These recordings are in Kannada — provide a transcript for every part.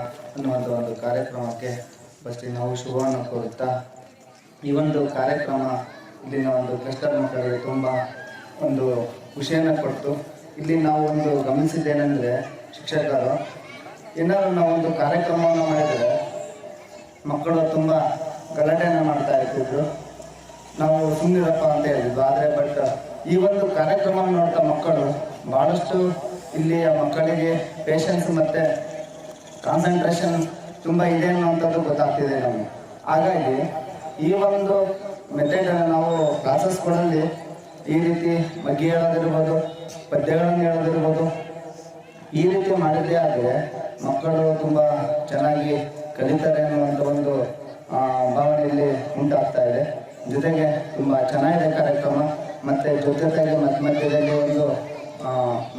ಅನ್ನುವಂಥ ಒಂದು ಕಾರ್ಯಕ್ರಮಕ್ಕೆ ಫಸ್ಟ್ ನಾವು ಶುಭವನ್ನು ಕೋರುತ್ತಾ, ಈ ಒಂದು ಕಾರ್ಯಕ್ರಮ ಇಲ್ಲಿನ ಒಂದು ಕ್ಲಸ್ಟರ್ ಮಕ್ಕಳಿಗೆ ತುಂಬ ಒಂದು ಖುಷಿಯನ್ನು ಕೊಟ್ಟು ಇಲ್ಲಿ ನಾವು ಒಂದು ಗಮನಿಸಿದ್ದೇನೆಂದರೆ ಶಿಕ್ಷಕರು, ಏನಾದರೂ ನಾವು ಒಂದು ಕಾರ್ಯಕ್ರಮವನ್ನು ಮಾಡಿದರೆ ಮಕ್ಕಳು ತುಂಬ ಗಲಾಟೆಯನ್ನು ಮಾಡ್ತಾ ಇರ್ತಿದ್ರು. ನಾವು ಸುಮ್ಮನಿರಪ್ಪ ಅಂತ ಹೇಳಿದ್ವಿ, ಆದರೆ ಬಟ್ ಈ ಒಂದು ಕಾರ್ಯಕ್ರಮ ನೋಡ್ತಾ ಮಕ್ಕಳು ಭಾಳಷ್ಟು ಇಲ್ಲಿಯ ಮಕ್ಕಳಿಗೆ ಪೇಷನ್ಸ್ ಮತ್ತು ಕಾನ್ಸಂಟ್ರೇಷನ್ ತುಂಬ ಇದೆ ಅನ್ನುವಂಥದ್ದು ಗೊತ್ತಾಗ್ತಿದೆ ನಮಗೆ. ಹಾಗಾಗಿ ಈ ಒಂದು ಮೆಥಡನ್ನು ನಾವು ಕ್ಲಾಸಸ್ಗಳಲ್ಲಿ ಈ ರೀತಿ ಬಗ್ಗೆ ಹೇಳೋದಿರ್ಬೋದು, ಪದ್ಯಗಳನ್ನು ಹೇಳೋದಿರ್ಬೋದು, ಈ ರೀತಿ ಮಾಡಿದ್ದೇ ಆದರೆ ಮಕ್ಕಳು ತುಂಬ ಚೆನ್ನಾಗಿ ಕಲಿತಾರೆ ಅನ್ನುವಂಥ ಒಂದು ಭಾವನೆಯಲ್ಲಿ ಉಂಟಾಗ್ತಾ ಇದೆ. ಜೊತೆಗೆ ತುಂಬ ಚೆನ್ನಾಗಿದೆ ಕಾರ್ಯಕ್ರಮ. ಮತ್ತು ಜೊತೆಗೆ ಮಧ್ಯ ಮಧ್ಯದಲ್ಲಿ ಒಂದು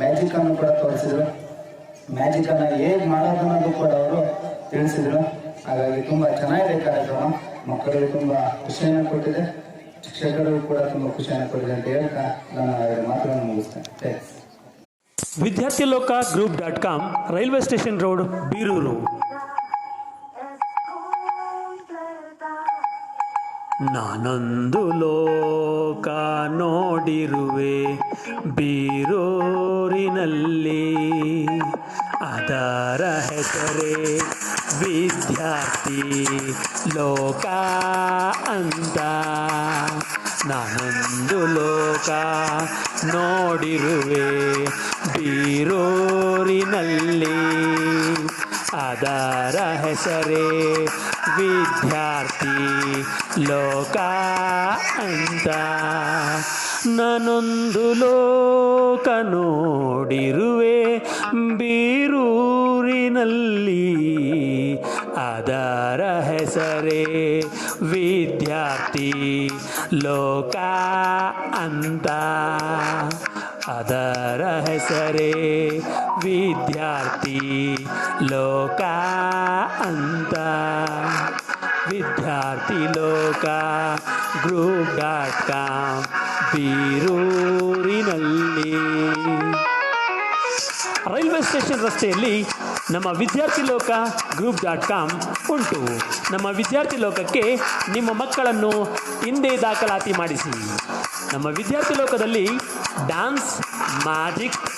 ಮ್ಯಾಜಿಕನ್ನು ಕೂಡ ತೋರಿಸಿದ್ರು. ಮ್ಯಾಜಿಕನ್ನು ಹೇಗೆ ಮಾಡೋದು ಅನ್ನೋದು ಕೂಡ ಅವರು ತಿಳಿಸಿದರು. ಹಾಗಾಗಿ ತುಂಬಾ ಚೆನ್ನಾಗಿದೆ ಕಾರ್ಯಕ್ರಮ. ಮಕ್ಕಳಿಗೆ ತುಂಬಾ ಖುಷಿಯನ್ನು ಕೊಟ್ಟಿದೆ. ಶಿಕ್ಷಕರು ಕೂಡ ತುಂಬಾ ಖುಷಿಯನ್ನು ಕೊಟ್ಟಿದೆ ಅಂತ ಹೇಳ್ತಾ ನಾನು ಎರಡು ಮಾತುಗಳನ್ನು ಮುಗಿಸ್ತೇನೆ. Vidyarthi Loka group dot com railway station road Birur. ನಾನೊಂದು ಲೋಕ ನೋಡಿರುವೆ ಬೀರೂರಿನಲ್ಲಿ. ಅದರ ಹೆಸರೇ ವಿದ್ಯಾರ್ಥಿ ಲೋಕ ಅಂತ. ನಾನೊಂದು ಲೋಕ ನೋಡಿರುವೆ ಬೀರೂರಿನಲ್ಲಿ. ಅದರ ಹೆಸರೇ ವಿದ್ಯಾರ್ಥಿ ಲೋಕ ಅಂತ. ನಾನೊಂದು ಲೋಕ ನೋಡಿರುವೆ ಅದರ ಹೆಸರೇ ವಿದ್ಯಾರ್ಥಿ ಲೋಕ ಅಂತ. ಅದರ ಹೆಸರೇ ವಿದ್ಯಾರ್ಥಿ ಲೋಕ ಅಂತ. Vidyarthi Loka group dot com ಬೀರೂರಿನಲ್ಲಿ. Railway station ರಸ್ತೆಯಲ್ಲಿ ನಮ್ಮ ವಿದ್ಯಾರ್ಥಿ ಲೋಕ ಗ್ರೂಪ್ ಡಾಟ್ ಕಾಮ್ ಉಂಟು. ನಮ್ಮ ವಿದ್ಯಾರ್ಥಿ ಲೋಕಕ್ಕೆ ನಿಮ್ಮ ಮಕ್ಕಳನ್ನು ಹಿಂದೆ ದಾಖಲಾತಿ ಮಾಡಿಸಿ. ನಮ್ಮ ವಿದ್ಯಾರ್ಥಿ ಲೋಕದಲ್ಲಿ ಡ್ಯಾನ್ಸ್ ಮ್ಯಾಜಿಕ್